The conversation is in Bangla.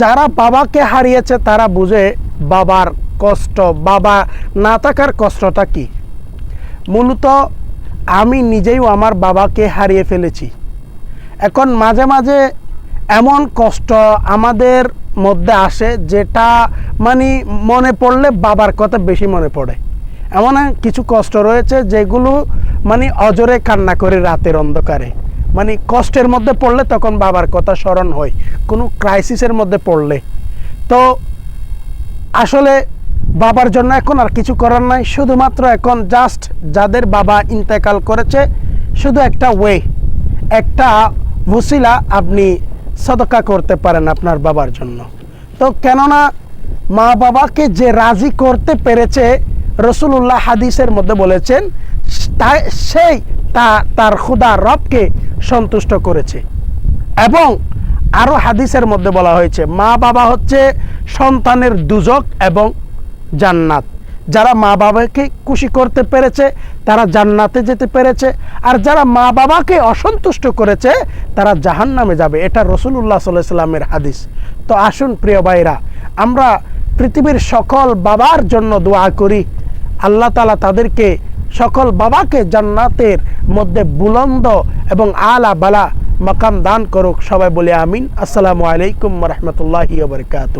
যারা বাবাকে হারিয়েছে, তারা বুঝে বাবার কষ্ট, বাবা না থাকার কষ্টটা কি? মূলত আমি নিজেও আমার বাবাকে হারিয়ে ফেলেছি। এখন মাঝে মাঝে এমন কষ্ট আমাদের মধ্যে আসে যেটা মানে মনে পড়লে বাবার কথা বেশি মনে পড়ে। এমন কিছু কষ্ট রয়েছে যেগুলো মানে অজরে কান্না করে রাতের অন্ধকারে। মানে কষ্টের মধ্যে পড়লে তখন বাবার কথা স্মরণ হয়, কোনো ক্রাইসিসের মধ্যে পড়লে। তো আসলে বাবার জন্য এখন আর কিছু করার নাই, শুধুমাত্র এখন জাস্ট যাদের বাবা ইন্তেকাল করেছে, শুধু একটা ওয়ে একটা ভুসিলা আপনি সদকা করতে পারেন আপনার বাবার জন্য। তো কেননা মা বাবাকে যে রাজি করতে পেরেছে রসুল্লাহ হাদিসের মধ্যে বলেছেন তাই সেই তা, তার খুদা রবকে সন্তুষ্ট করেছে। এবং আরও হাদিসের মধ্যে বলা হয়েছে, মা বাবা হচ্ছে সন্তানের দুজক এবং জান্নাত। যারা মা বাবাকে খুশি করতে পেরেছে, তারা জান্নাতে যেতে পেরেছে, আর যারা মা বাবাকে অসন্তুষ্ট করেছে, তারা জাহান নামে যাবে। এটা রসুল্লাহ সাল্লাহ সাল্লামের হাদিস। তো আসুন প্রিয় ভাইরা আমরা পৃথিবীর সকল বাবার জন্য দোয়া করি। আল্লাহ তালা তাদেরকে সকল বাবাকে জান্নাতের মধ্যে বুলন্দ এবং আলা বালা মাকাম দান করুক। সবাই বলে আমিন। আসসালামু আলাইকুম রহমতুল্লাহ বরকাত